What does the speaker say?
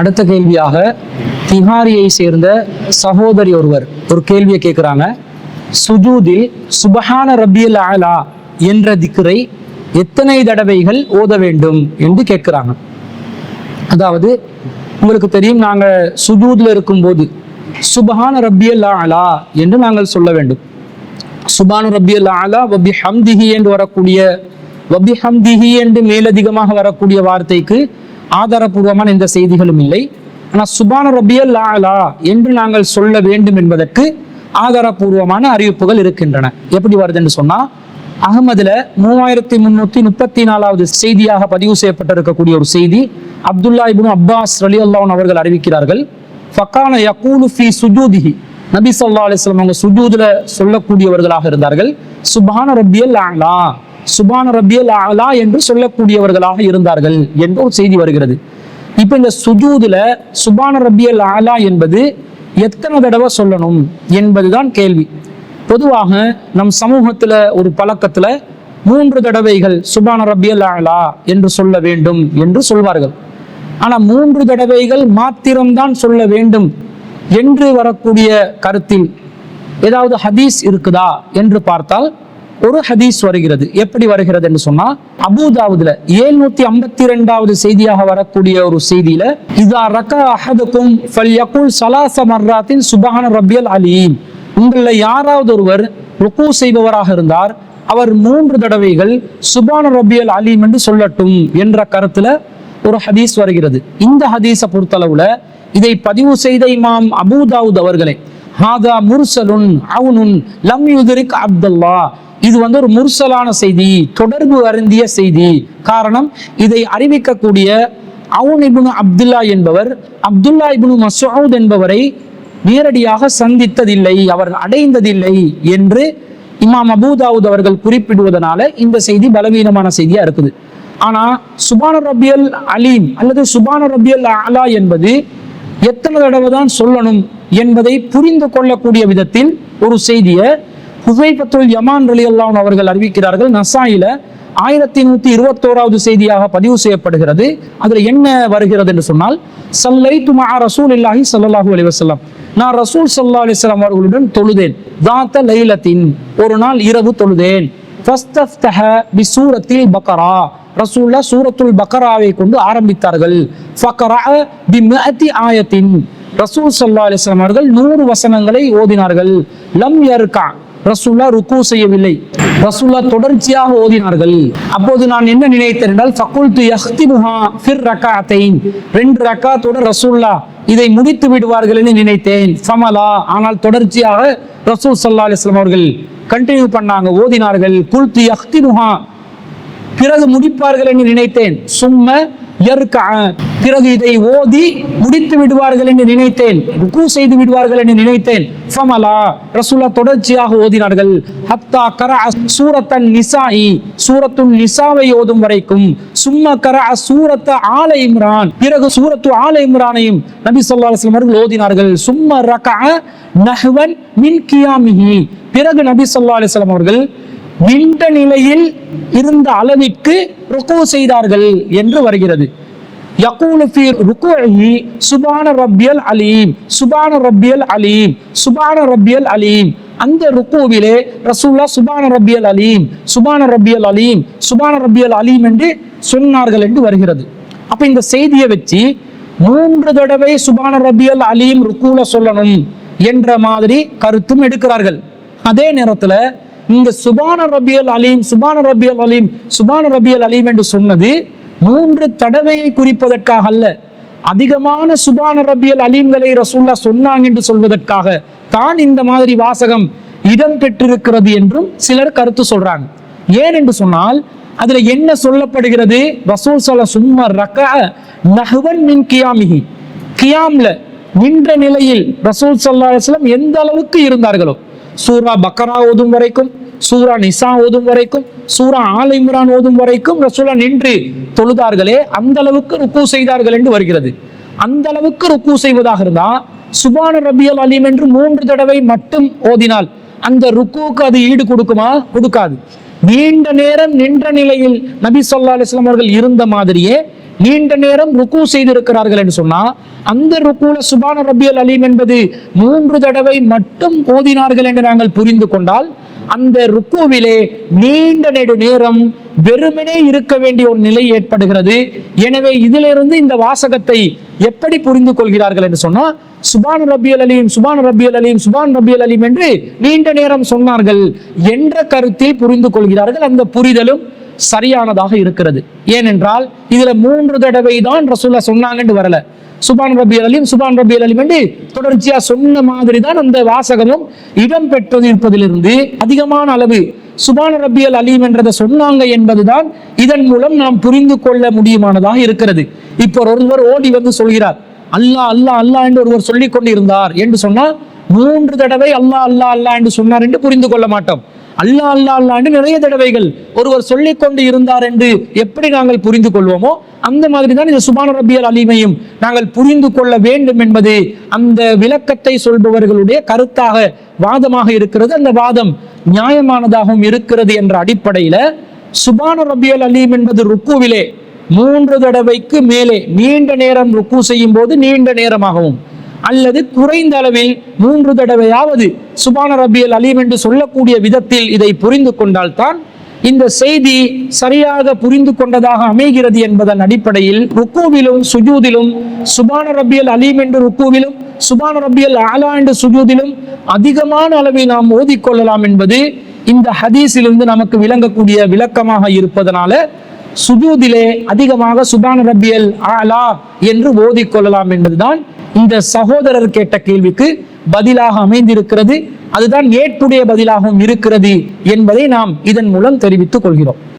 அடுத்த கேள்வியாக திஹாரியை சேர்ந்த சகோதரி ஒருவர் ஒரு கேள்வியை கேட்குறாங்க. சுஜூதில் சுபஹான ரபியல் ஆலா என்ற திக்கரை எத்தனை தடவைகள் ஓத வேண்டும் என்று கேட்குறாங்க. அதாவது உங்களுக்கு தெரியும் நாங்கள் சுஜூதில் இருக்கும்போது சுபஹான ரப்பியல் ஆலா என்று நாங்கள் சொல்ல வேண்டும். சுபானு ரப்பியல் ஆலா வபி ஹம்திஹி என்று வரக்கூடிய வபி ஹம்திஹி என்று மேலதிகமாக வரக்கூடிய வார்த்தைக்கு ஆதாரபூர்வமான எந்த செய்திகளும் இல்லை. ஆனால் சுபான ரபியல் லாலா என்று நாங்கள் சொல்ல வேண்டும் என்பதற்கு ஆதாரபூர்வமான அறிவிப்புகள் இருக்கின்றன. எப்படி வருதுன்னு சொன்னா அகமதுல மூவாயிரத்தி முன்னூத்தி முப்பத்தி நாலாவது செய்தியாக பதிவு செய்யப்பட்டிருக்கக்கூடிய ஒரு செய்தி அப்துல்லா இபின் அப்பாஸ் ரலி அல்லாஹ் அவர்கள் அறிவிக்கிறார்கள். ஃபக்கான யகூலு ஃபி சுஜூதிஹி. நபி சொல்லா அலிஸ்லாம் அவங்க சுஜூதுல சொல்லக்கூடியவர்களாக இருந்தார்கள். சுபான ரபியல் அலா சுபான ரபியல் அலா என்று சொல்லக்கூடியவர்களாக இருந்தார்கள் என்று ஒரு செய்தி வருகிறது. இப்போ இந்த சுஜூதுல சுபான ரபியல் அலா என்பது எத்தனை தடவை சொல்லணும் என்பதுதான் கேள்வி. பொதுவாக நம் சமூகத்துல ஒரு பழக்கத்துல மூன்று தடவைகள் சுபான ரபியல் அலா என்று சொல்ல வேண்டும் என்று சொல்வார்கள். ஆனா மூன்று தடவைகள் மாத்திரம்தான் சொல்ல வேண்டும் என்று வரக்கூடிய கருத்தில் ஏதாவது ஹதீஸ் இருக்குதா என்று பார்த்தால் ஒரு ஹதீஸ் வருகிறது. எப்படி வருகிறது என்று சொன்னா அபூதாவுதுல ஏழ்நூத்தி ஐம்பத்தி ரெண்டாவது செய்தியாக வரக்கூடிய ஒரு செய்தியில இதா ரக்க அஹதுக்கும் ஃபல்யகுல் சலாச மர்ராத்தின் சுபஹான ரபியல் அலீம். உங்களில் யாராவது ஒருவர் ருக்கு செய்பவராக இருந்தார் அவர் மூன்று தடவைகள் சுபான ரபியல் அலீம் என்று சொல்லட்டும் என்ற கருத்துல ஒரு ஹதீஸ் வருகிறது. இந்த ஹதீஸை பொறுத்தளவுல இதை பதிவு செய்த இமாம் அபூதாவுத் அவர்களே ஹாதா முர்சலுன் அவுனுன் லம் யுதிரிக் அப்துல்லா. இது வந்து ஒரு முர்சலான செய்தி தொடர்பு அருந்திய செய்தி. காரணம் இதை அறிவிக்கக்கூடிய அவுன் இபுனு அப்துல்லா என்பவர் அப்துல்லா இபுனு மசூத் என்பவரை நேரடியாக சந்தித்ததில்லை அவர் அடைந்ததில்லை என்று இமாம் அபூதாவுத் அவர்கள் குறிப்பிடுவதனால இந்த செய்தி பலவீனமான செய்தியா இருக்குது. ஆனா சுபான ரபியல் அலீம் அல்லது சுபான ரபியல் அலா என்பது எத்தனை தடவை தான் சொல்லணும் என்பதை புரிந்து கொள்ளக்கூடிய விதத்தில் ஒரு செய்தியை ஹுசைபத்துல் யமான் அலி அல்லான் அவர்கள் அறிவிக்கிறார்கள் நசாயில ஆயிரத்தி நூத்தி இருபத்தோராவது செய்தியாக பதிவு செய்யப்படுகிறது. அதுல என்ன வருகிறது என்று சொன்னால் சல்லை துமா ரசூல் இல்லாஹி சல்லாஹூ அலி வசல்லாம் நான் ரசூல் சல்லா அலிஸ்லாம் அவர்களுடன் தொழுதேன். தாத்த லைலத்தின் ஒரு நாள் இரவு தொழுதேன். ஃபஸ்தஃப்தஹ பிசூரத்தில் பக்கரா. ரசூல்லா சூரத்துல் பக்கராவை கொண்டு ஆரம்பித்தார்கள். ஃபக்கரா பிமஅத்தி ஆயத்தின். ரசூல் சல்லா அலிஸ்லாம் அவர்கள் நூறு வசனங்களை ஓதினார்கள். லம் யர்கா. ரசூல்லா ருக்கு செய்யவில்லை. ரசூல்லா தொடர்ச்சியாக ஓதினார்கள். அப்போது நான் என்ன நினைத்தேன் என்றால் ஃபக்குல்து யஹ்திமுஹா ஃபிர் ரக்காத்தைன் ரெண்டு ரக்காத்தோட ரசூல்லா இதை முடித்து விடுவார்கள் என்று நினைத்தேன். சமலா ஆனால் தொடர்ச்சியாக ரசூல் சல்லா அலிஸ்லாம் அவர்கள் கண்டினியூ பண்ணாங்க ஓதினார்கள். குல்து யஹ்திமுஹா பிறகு முடிப்பார்கள் என்று நினைத்தேன். சும்ம யர்கா பிறகு இதை ஓதி முடித்து விடுவார்கள் என்று நினைத்தேன். ருக்கு செய்து விடுவார்கள் என்று நினைத்தேன். ஃபமலா ரசூலா தொடர்ச்சியாக ஓதினார்கள். ஹத்தா கர சூரத்தன் நிசாயி சூரத்துன் நிசாவை ஓதும் வரைக்கும். சும்ம கர சூரத்த ஆல இம்ரான். பிறகு சூரத்து ஆல இம்ரானையும் நபி சொல்லா அலுவலம் அவர்கள் ஓதினார்கள். சும்ம ரக நஹ்வன் மின் கியாமிஹி. பிறகு நபி சொல்லா அலுவலம் அவர்கள் நின்ற நிலையில் இருந்த அளவிற்கு ருக்கு செய்தார்கள் என்று வருகிறது. யகூலு ஃபீ ருக்குஇஹி சுபான ரப்பியல் அலீம் சுபான ரப்பியல் அலீம் சுபான ரப்பியல் அலீம் அந்த ருக்குவிலே ரசூல்லா சுபான ரப்பியல் அலீம் சுபான ரப்பியல் அலீம் சுபான ரப்பியல் அலீம் என்று சொன்னார்கள் என்று வருகிறது அப்ப இந்த செய்தியை வச்சு மூன்று தடவை சுபான ரப்பியல் அலீம் ருக்குல சொல்லணும் என்ற மாதிரி கருத்தும் எடுக்கிறார்கள் அதே நேரத்துல இந்த சுபான ரபியல் அலீம் சுபான ரபியல் அலீம் சுபான ரபியல் அலீம் என்று சொன்னது மூன்று தடவையை குறிப்பதற்காக அல்ல. அதிகமான சுபான ரபியல் அலீம்களை ரசூல்லா சொன்னாங்க என்று சொல்வதற்காக தான் இந்த மாதிரி வாசகம் இடம் பெற்றிருக்கிறது என்றும் சிலர் கருத்து சொல்றாங்க. ஏன் என்று சொன்னால் அதுல என்ன சொல்லப்படுகிறது? ரசூல் சல சும்மா ரக்க நஹ்வன் மின் கியாமிகி கியாம்ல நின்ற நிலையில் ரசூல் சல்லா அலுவலம் எந்த அளவுக்கு இருந்தார்களோ? சூரா பக்கரா ஓதும் வரைக்கும் சூரா நிசா ஓதும் வரைக்கும் சூரா ஆல் இம்ரான் ஓதும் வரைக்கும் ரசூலா நின்று தொழுதார்களே அந்த அளவுக்கு ருக்கு செய்தார்கள் என்று வருகிறது. அந்த அளவுக்கு ருக்கு செய்வதாக இருந்தா சுபான ரபியல் அலீம் என்று மூன்று தடவை மட்டும் ஓதினால் அந்த ருக்குவுக்கு அது ஈடு கொடுக்குமா? கொடுக்காது. நீண்ட நேரம் நின்ற நிலையில் நபி சொல்லா அலிஸ்லாம் அவர்கள் இருந்த மாதிரியே நீண்ட நேரம் ருக்கு செய்திருக்கிறார்கள் என்று சொன்னா அந்த ருக்குல சுபான ரபியல் அலீம் என்பது மூன்று தடவை மட்டும் ஓதினார்கள் என்று நாங்கள் புரிந்து கொண்டால் அந்த ருக்குவிலே நீண்ட நெடு நேரம் வெறுமனே இருக்க வேண்டிய ஒரு நிலை ஏற்படுகிறது. எனவே இதிலிருந்து இந்த வாசகத்தை எப்படி புரிந்து கொள்கிறார்கள் என்று சொன்னால் சுபான் ரபியல் அலீம் சுபான் ரபியல் அலீம் சுபான் ரபியல் அலீம் என்று நீண்ட நேரம் சொன்னார்கள் என்ற கருத்தில் புரிந்து கொள்கிறார்கள். அந்த புரிதலும் சரியானதாக இருக்கிறது. ஏனென்றால் இதுல மூன்று தடவை தான் ரசூல்லா சொன்னாங்கன்னு வரல. சுபான் ரபி அலீம் சுபான் ரபியல் அலீம் என்று தொடர்ச்சியா சொன்ன மாதிரி தான் அந்த வாசகமும் இடம் பெற்றது இருப்பதிலிருந்து அதிகமான அளவு சுபான் ரபி அல் அலீம் என்றதை சொன்னாங்க என்பதுதான் இதன் மூலம் நாம் புரிந்து கொள்ள முடியுமானதாக இருக்கிறது. இப்போ ஒருவர் ஓடி வந்து சொல்கிறார் அல்லாஹ் அல்லாஹ் அல்லா என்று ஒருவர் சொல்லிக் கொண்டிருந்தார் என்று சொன்னால் மூன்று தடவை அல்லா அல்லா அல்லா என்று சொன்னார் என்று புரிந்து கொள்ள மாட்டோம். அல்லாஹ் அல்லா அல்லாண்டு நிறைய தடவைகள் ஒருவர் சொல்லிக் கொண்டு இருந்தார் என்று எப்படி நாங்கள் புரிந்து கொள்வோமோ அந்த மாதிரி தான் இந்த சுபான ரபியல் அலிமையும் நாங்கள் புரிந்து கொள்ள வேண்டும் என்பது அந்த விளக்கத்தை சொல்பவர்களுடைய கருத்தாக வாதமாக இருக்கிறது. அந்த வாதம் நியாயமானதாகவும் இருக்கிறது என்ற அடிப்படையில சுபான ரபியல் அலீம் என்பது ருக்குவிலே மூன்று தடவைக்கு மேலே நீண்ட நேரம் ருக்கு செய்யும் போது நீண்ட நேரமாகவும் அல்லது குறைந்த அளவில் மூன்று தடவையாவது சுபான ரபியல் அலீம் என்று சொல்லக்கூடிய விதத்தில் இதை புரிந்து கொண்டால்தான் இந்த செய்தி சரியாக புரிந்து கொண்டதாக அமைகிறது என்பதன் அடிப்படையில் ருக்குவிலும் சுஜூதிலும் சுபான ரபியல் அலீம் என்று ருக்குவிலும் சுபான ரபியல் ஆலா என்று சுஜூதிலும் அதிகமான அளவில் நாம் ஓதிக்கொள்ளலாம் என்பது இந்த ஹதீஸிலிருந்து நமக்கு விளங்கக்கூடிய விளக்கமாக இருப்பதனால சுஜூதிலே அதிகமாக சுபான ரபியல் ஆலா என்று ஓதிக்கொள்ளலாம் என்பதுதான் இந்த சகோதரர் கேட்ட கேள்விக்கு பதிலாக அமைந்திருக்கிறது. அதுதான் ஏற்புடைய பதிலாகவும் இருக்கிறது என்பதை நாம் இதன் மூலம் தெரிவித்துக் கொள்கிறோம்.